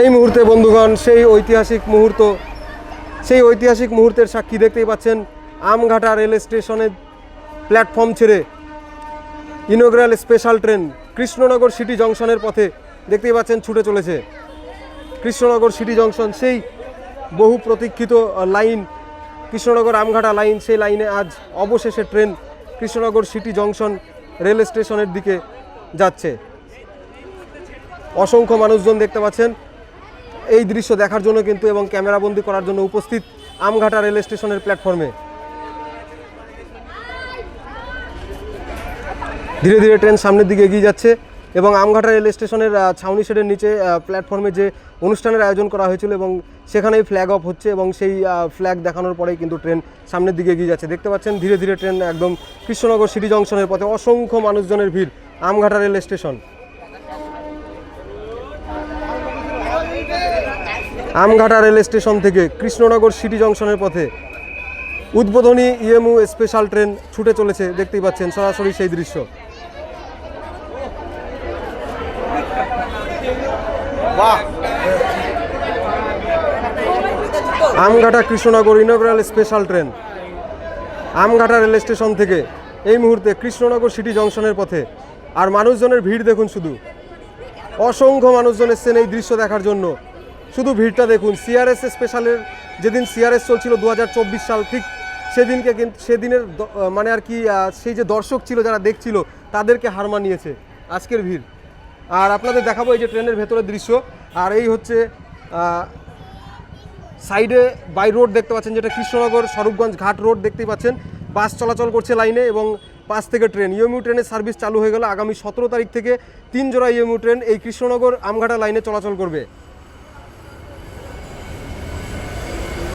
এই মুহূর্তে, বন্ধুগণ, সেই ঐতিহাসিক মুহূর্ত, সেই ঐতিহাসিক মুহূর্তের সাক্ষী দেখতেই পাচ্ছেন আমঘাটা রেল স্টেশনের প্ল্যাটফর্ম ছেড়ে inaugural special train Krishnanagar city জংশনের পথে দেখতেই পাচ্ছেন ছুটে চলেছে। কৃষ্ণনগর সিটি জংশন, সেই বহু প্রতীক্ষিত লাইন, কৃষ্ণনগর আমঘাটা লাইন, সেই লাইনে আজ অবশেষে train Krishnanagar city junction rail স্টেশনের দিকে যাচ্ছে। অসংখ্য মানুষজন দেখতে পাচ্ছেন এই দৃশ্য দেখার জন্য কিন্তু এবং ক্যামেরাবন্দি করার জন্য উপস্থিত আমঘাটা রেল স্টেশনের প্ল্যাটফর্মে। ধীরে ধীরে ট্রেন সামনের দিকে এগিয়ে যাচ্ছে এবং আমঘাটা রেল স্টেশনের ছাউনি শেডের নিচে প্ল্যাটফর্মে যে অনুষ্ঠানের আয়োজন করা হয়েছিল এবং সেখানেই ফ্ল্যাগ অফ হচ্ছে এবং সেই ফ্ল্যাগ দেখানোর পরেই কিন্তু ট্রেন সামনের দিকে এগিয়ে যাচ্ছে। দেখতে পাচ্ছেন, ধীরে ধীরে ট্রেন একদম কৃষ্ণনগর সিটি জংশনের পথে অসংখ্য মানুষজনের ভিড় Amghata rail station. Amghata rail station থেকে কৃষ্ণনগর সিটি জংশনের পথে উদ্বোধনী ইএমউ স্পেশাল ট্রেন ছুটে চলেছে, দেখতেই পাচ্ছেন সরাসরি সেই দৃশ্য। Amghata Krishnanagar inaugural special train. Amghata rail station থেকে এই মুহূর্তে কৃষ্ণনগর সিটি জংশনের পথে। আর মানুষজনের ভিড় দেখুন শুধু। অসংখ্য মানুষজন এসছেন এই দৃশ্য দেখার জন্য। শুধু ভিড়টা দেখুন সিআরএস স্পেশালের যেদিন সিআরএস চলছিল দু হাজার চব্বিশ সাল, ঠিক সেদিনকে কিন্তু, সেদিনের মানে আর কি সেই যে দর্শক ছিল যারা দেখছিল, তাদেরকে হার মানিয়েছে আজকের ভিড়। আর আপনাদের দেখাবো এই যে ট্রেনের ভেতরের দৃশ্য, আর এই হচ্ছে সাইডে বাই রোড দেখতে পাচ্ছেন, যেটা কৃষ্ণনগর স্বরূপগঞ্জ ঘাট রোড দেখতেই পাচ্ছেন। বাস চলাচল করছে লাইনে এবং পাঁচ থেকে ট্রেন ইএমইউ ট্রেনের সার্ভিস চালু হয়ে গেল আগামী সতেরো তারিখ থেকে তিন জোড়া ইএমইউ ট্রেন এই কৃষ্ণনগর আমঘাটা লাইনে চলাচল করবে।